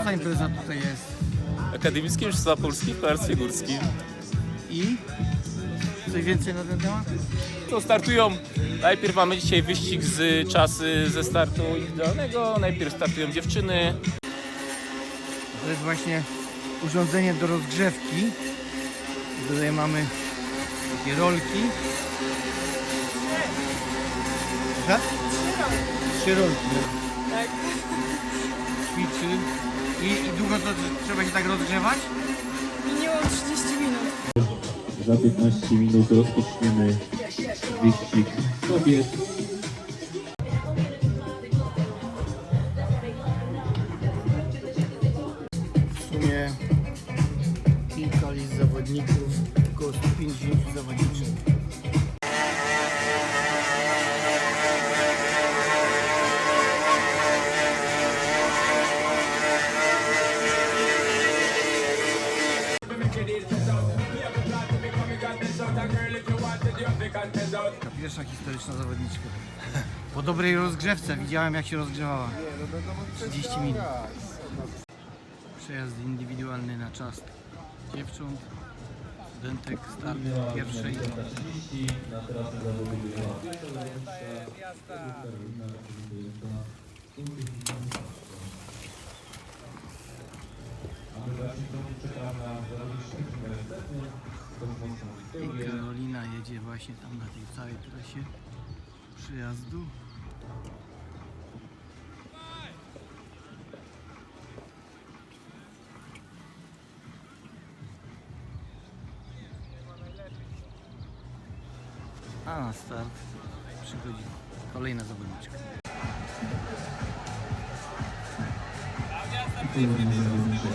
co za impreza tutaj jest? Akademickim Mistrzostwa Polski w kolarstwie górskim. I? Coś więcej na ten temat? To startują, najpierw mamy dzisiaj wyścig z czasy ze startu indywidualnego, najpierw startują dziewczyny, To jest właśnie urządzenie do rozgrzewki. Tutaj mamy takie rolki. Tak? Trzy rolki. Ćwiczy. I, I długo to trzeba się tak rozgrzewać? Minimum 30 minut. Za 15 minut rozpoczniemy wyścig kobiet. Pierwsza historyczna zawodniczka. Po dobrej rozgrzewce widziałem jak się rozgrzewała. 30 minut. Przejazd indywidualny na czas dziewcząt, studentek, start pierwszej. I Karolina jedzie właśnie tam na tej całej trasie przyjazdu. A na start przychodzi kolejna zawodniczka. Kolejny zawodniczek,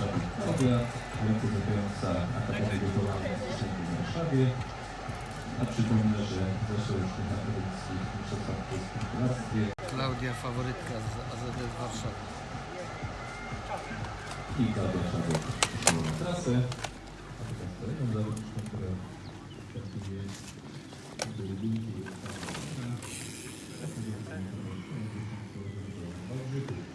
na Kobra, reprezentująca Akademię Wychowania w Warszawie. A przypomnę, że w zeszłorocznych akademickich mistrzostwach polskich w Klaudia faworytka z AZD z Warszawy. i Klaudia Szabek na trasę. A teraz kolejną zawodniczką, która startuje w Wyniki Wałbrzychu. Adrianna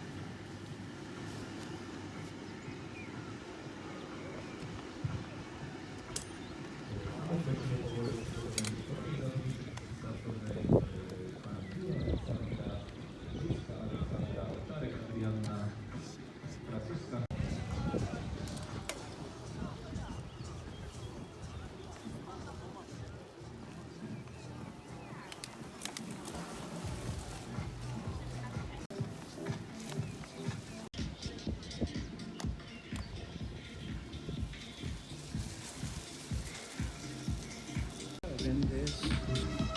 in this.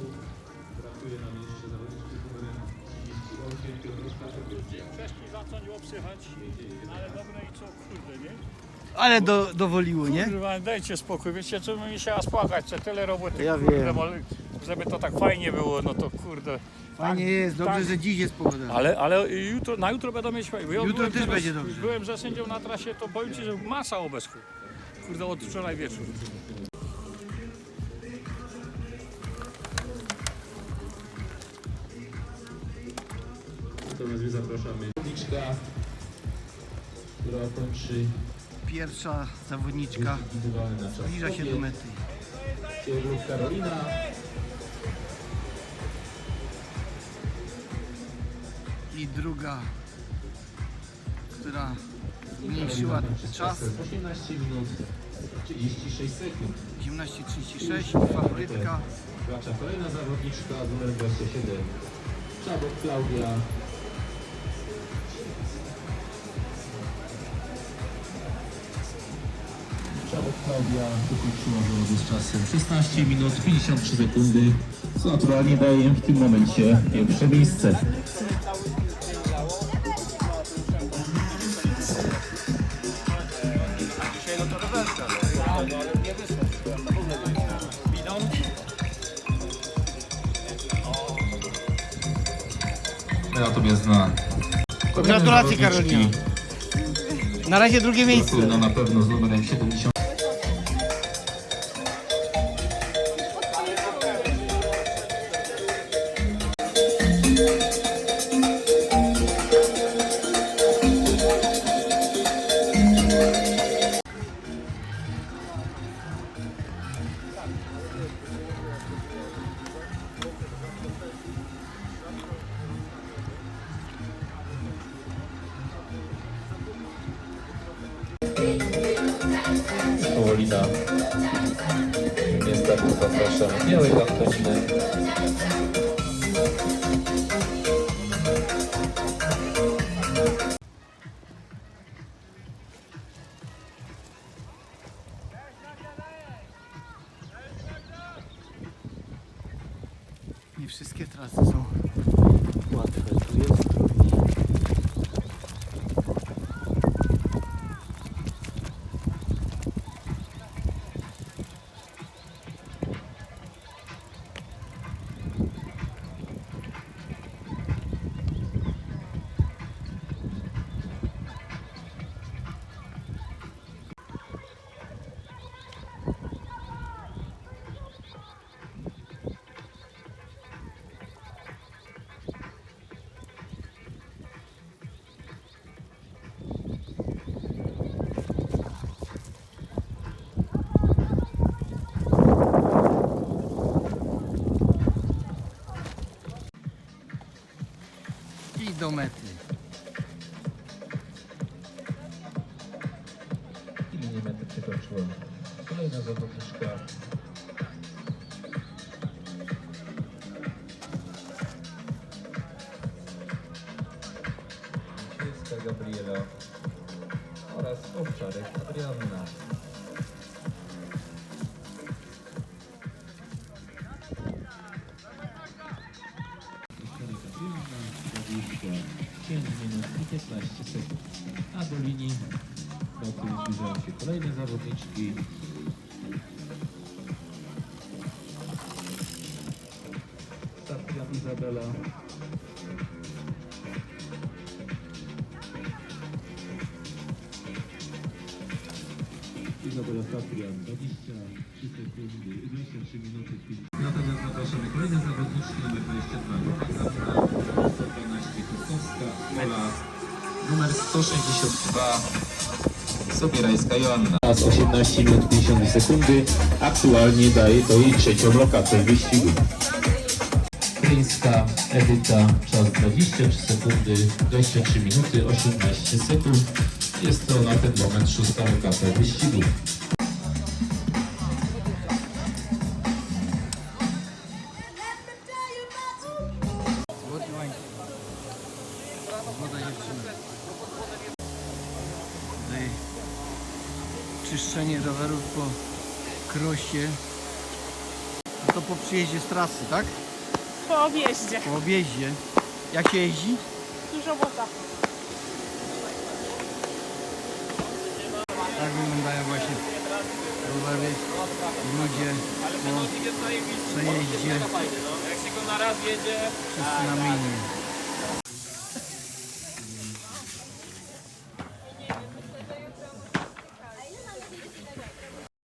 Do startu. Brakuje nam jeszcze zawodniczki z numerem 38, Piotrowska Patrycja. wcześniej zacząć obsychać, ale dobre i co, kurde, nie? Ale do, dowoliło, nie? Kurwa, dajcie spokój, wiecie, co mi się aż płakać, co tyle roboty, Ja kurde, wiem. mol- żeby to tak fajnie było, no to kurde. Fajnie jest, dobrze, tak. że dziś jest pogoda. Ale, ale jutro, na jutro będą mieć fajnie. Ja Jutro byłem też będzie dobrze. Byłem za sędzią na trasie, to powiem Ci, że masa obecków. Kurde, od wczoraj wieczór. Natomiast my zapraszamy zawodniczka, która kończy Pierwsza zawodniczka wyścig indywidualny na czas zbliża się do mety. Kiełrów Karolina. I druga, która zmniejszyła czas 18 minut 36 sekund. 18.36, faworytka. Wkracza kolejna zawodniczka z numerem 27. Czabok Klaudia. Klaudia ukończyła zawody z czasem 16 minut 53 sekundy, co naturalnie daje im w tym momencie pierwsze miejsce. Natomiast na Gratulacje Karolina. Na razie drugie miejsce. no na pewno z numerem 70. Powolina. Niestety zapraszam Białej Antoniny. Nie wszystkie trasy są łatwe. Tu jest I do mety. I linię mety przekroczyła kolejna zawodniczka. Gabriela oraz Owczarek Adrianna. Zawodniczki. Stacja Izabela. Izabela Satrian, 23 sekundy, 23 minuty. Natomiast zapraszamy kolejne zawodniczki, numer 22, Luka 112 Kostowska, Ola, numer 162, Sobierajska Joanna. Z 18 minut 50 sekundy aktualnie daje to jej trzecią lokatę wyścigu. Kryńska Edyta, czas 23 sekundy, 23 minuty 18 sekund. Jest to na ten moment szósta lokata wyścigu. Czyszczenie rowerów po krosie. No to po przyjeździe z trasy, tak? Po objeździe. Po objeździe. Jak się jeździ? Dużo błota. Tak wyglądają właśnie rowery, ludzie po przejeździe. Jak się go na raz jedzie, Wszyscy na minie.